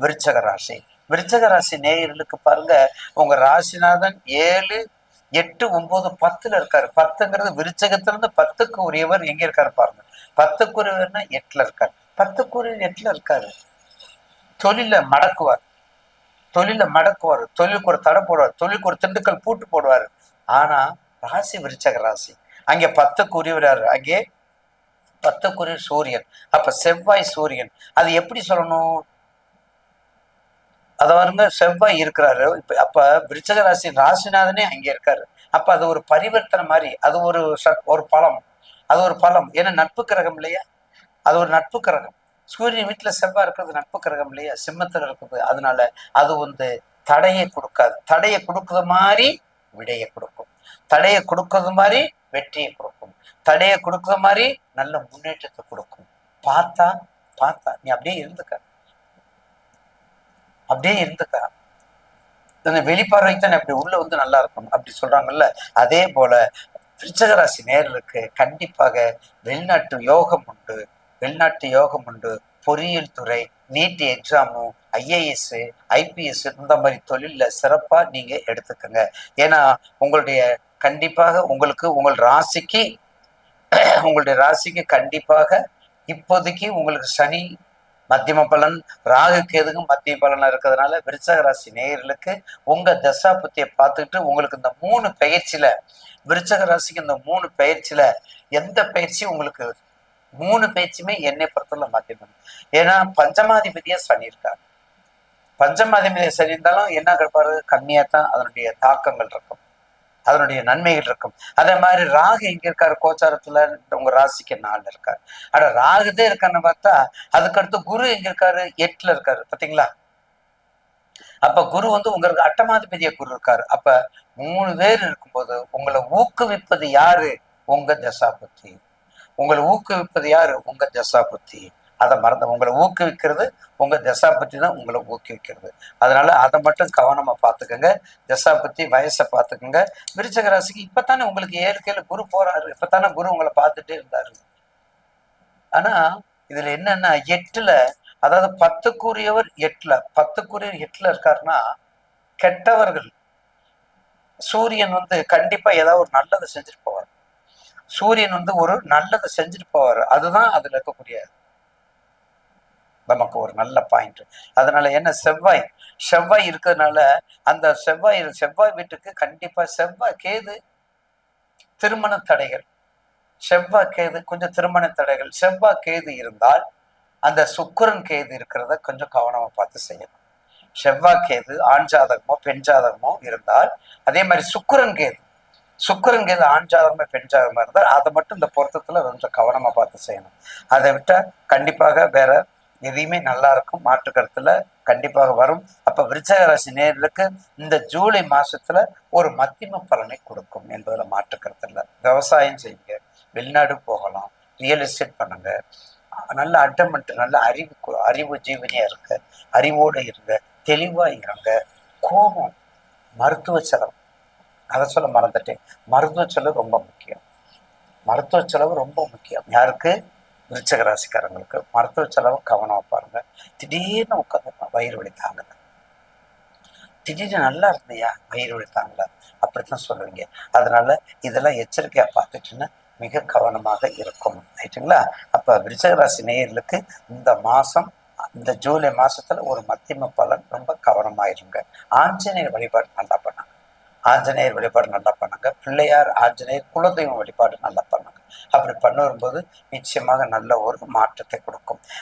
விருச்சக ராசி. விருச்சக ராசி நேயர்களுக்கு பாருங்க உங்க ராசிநாதன் ஏழு எட்டு ஒன்பது பத்துல இருக்காரு. பத்துங்கிறது விருச்சகத்திலிருந்து பத்துக்கு உரியவர் எங்க இருக்காரு பாருங்க. பத்துக்கு உரியவர்னா எட்டுல இருக்காரு. பத்துக்கு உரியவர் எட்டுல இருக்காரு. தொழில மடக்குவார். தொழில மடக்குவார். தொழிலுக்கு ஒரு தடை போடுவார். தொழிலுக்கு ஒரு திண்டுக்கல் பூட்டு போடுவார். ஆனா ராசி விருச்சக ராசி. அங்கே பத்துக்கு உரியவராரு அங்கே பத்துக்குரிய சூரியன். அப்ப செவ்வாய் சூரியன். அது எப்படி சொல்லணும்? அதை பாருங்க செவ்வாய் இருக்கிறாரு. இப்ப அப்ப விருச்சக ராசி ராசிநாதனே அங்கே இருக்காரு. அப்ப அது ஒரு பரிவர்த்தனை மாதிரி அது ஒரு ச ஒரு பலம். அது ஒரு பலம். ஏன்னா நட்பு கிரகம் இல்லையா? அது ஒரு நட்பு கிரகம். சூரியன் வீட்டுல செவ்வாய் இருக்கிறது நட்பு கிரகம் இல்லையா? சிம்மத்தில் இருக்குது. அதனால அது வந்து தடையை கொடுக்காது. தடையை கொடுக்குற மாதிரி விடையை கொடுக்கும். தடையை கொடுக்கறது மாதிரி வெற்றியை கொடுக்கும். தடையை கொடுக்குற மாதிரி நல்ல முன்னேற்றத்தை கொடுக்கும். பார்த்தா பார்த்தா. நீ அப்படியே இருந்துக்க. அப்படியே இருந்துக்கலாம். இந்த வெளிப்பார்வைத்தானே அப்படி உள்ள வந்து நல்லா இருக்கும் அப்படி சொல்றாங்கல்ல அதே போல ராசி நேர்களுக்கு கண்டிப்பாக வெளிநாட்டு யோகம் உண்டு. வெளிநாட்டு யோகம் உண்டு. பொறியியல் துறை நீட் எக்ஸாமு ஐஏஎஸ் ஐபிஎஸ் இந்த மாதிரி தொழில்ல சிறப்பா நீங்க எடுத்துக்கங்க. ஏன்னா உங்களுடைய கண்டிப்பாக உங்களுக்கு உங்கள் ராசிக்கு உங்களுடைய ராசிக்கு கண்டிப்பாக இப்போதைக்கு உங்களுக்கு சனி மத்தியம பலன் ராகு கேதுக்கும் மத்திய பலனா இருக்கிறதுனால விருச்சக ராசி நேயர்களுக்கு உங்க தசா புத்தியை பார்த்துக்கிட்டு உங்களுக்கு இந்த மூணு பயிற்சியில விருச்சக ராசிக்கு இந்த மூணு பயிற்சியில எந்த பயிற்சி உங்களுக்கு மூணு பயிற்சியுமே என்னை பொறுத்தவரை மத்தியமம் ஏன்னா பஞ்சமாதிபதியா சனி இருக்கார். பஞ்சமாதிபதியா சனி இருந்தாலும் என்ன கிடப்பாரு கம்மியாக தான் அதனுடைய தாக்கங்கள் இருக்கும். அதனுடைய நன்மைகள் இருக்கும். அதே மாதிரி ராகு எங்க இருக்காரு? கோச்சாரத்துல உங்க ராசிக்கு நாலுல இருக்காரு. ஆனா ராகுதே இருக்கான்னு பார்த்தா அதுக்கடுத்து குரு எங்க இருக்காரு? எட்டுல இருக்காரு. பாத்தீங்களா? அப்ப குரு வந்து உங்களுக்கு அட்டமாதிபதிய குரு இருக்காரு. அப்ப மூணு பேர் இருக்கும்போது உங்களை ஊக்குவிப்பது யாரு? உங்க தசாபுத்தி உங்களை ஊக்குவிப்பது யாரு? உங்க தசாபுத்தி அதை மறந்து உங்களை ஊக்குவிக்கிறது உங்க பற்றி தான் உங்களை ஊக்குவிக்கிறது. அதனால அதை மட்டும் கவனமா பார்த்துக்கோங்க. தசாபத்தி வயசை பார்த்துக்கோங்க. விருச்சக ராசிக்கு தானே உங்களுக்கு ஏற்கையில் குரு குரு போறாரு. தானே குரு உங்களை பார்த்துட்டே இருந்தாரு. ஆனா இதுல என்னன்னா எட்டுல அதாவது பத்துக்குரியவர் எட்டில் பத்துக்குரியவர் எட்டில் இருக்காருன்னா கெட்டவர்கள் சூரியன் வந்து கண்டிப்பா ஏதாவது ஒரு நல்லதை செஞ்சுட்டு போவார். சூரியன் வந்து ஒரு நல்லதை செஞ்சுட்டு போவார். அதுதான் அதுல இருக்கக்கூடிய நமக்கு ஒரு நல்ல பாயிண்ட் அதனால என்ன? செவ்வாய். செவ்வாய் இருக்கிறதுனால அந்த செவ்வாய் செவ்வாய் வீட்டுக்கு கண்டிப்பா செவ்வாய் கேது திருமண தடைகள். செவ்வாய் கேது கொஞ்சம் திருமண தடைகள். செவ்வாய் கேது இருந்தால் அந்த சுக்கரன் கேது இருக்கிறத கொஞ்சம் கவனமா பார்த்து செய்யணும். செவ்வாய் கேது ஆண் ஜாதகமோ பெண் ஜாதகமோ இருந்தால் அதே மாதிரி சுக்கரன் கேது. சுக்கரன் கேது ஆண் ஜாதகமோ பெண் ஜாதகமா இருந்தால் அதை மட்டும் இந்த பொருத்தத்துல கொஞ்சம் கவனமா பார்த்து செய்யணும். அதை விட்டா கண்டிப்பாக வேற எதையுமே நல்லா இருக்கும். மாற்று கருத்துல கண்டிப்பாக வரும். அப்ப விருச்சக ராசி நேர்களுக்கு இந்த ஜூலை மாசத்துல ஒரு மத்தியம பலனை கொடுக்கும் என்பதுல மாற்று கருத்து இல்லை. விவசாயம் செய்யுங்க. வெளிநாடு போகலாம். ரியல் எஸ்டேட் பண்ணுங்க. நல்ல அட்டமெண்ட் நல்ல அறிவு அறிவு ஜீவனியா இருக்க அறிவோட இருங்க. தெளிவா இருங்க. கோபம் மருத்துவ செலவு. அதை சொல்ல மறந்துட்டேன். மருத்துவ செலவு ரொம்ப முக்கியம். மருத்துவ செலவு ரொம்ப முக்கியம். யாருக்கு? விருச்சக ராசிக்காரங்களுக்கு மருத்துவ செலவு கவனமா பாருங்க. திடீர்னு உட்காந்து வயிறு வலி தாங்கல திடீர்னு நல்லா இருந்தியா வயிறு வலி தாங்கல. அப்படித்தான் சொல்லுவீங்க. அதனால இதெல்லாம் எச்சரிக்கையா பார்த்துட்டுன்னு மிக கவனமாக இருக்கும் ரைட்டுங்களா? அப்ப விருச்சகராசி நேயர்களுக்கு இந்த மாசம் இந்த ஜூலை மாசத்துல ஒரு மத்தியம பலன் ரொம்ப கவனமாயிருங்க ஆஞ்சநேயர் வழிபாடு நல்லா பண்ணாங்க ஆஞ்சநேயர் வழிபாடு நல்லா பண்ணுங்க. பிள்ளையார் ஆஞ்சநேயர் குலதெய்வம் வழிபாடு நல்லா பண்ணுங்க. அப்படி பண்ண வரும்போது நிச்சயமாக நல்ல ஒரு மாற்றத்தை கொடுக்கும்.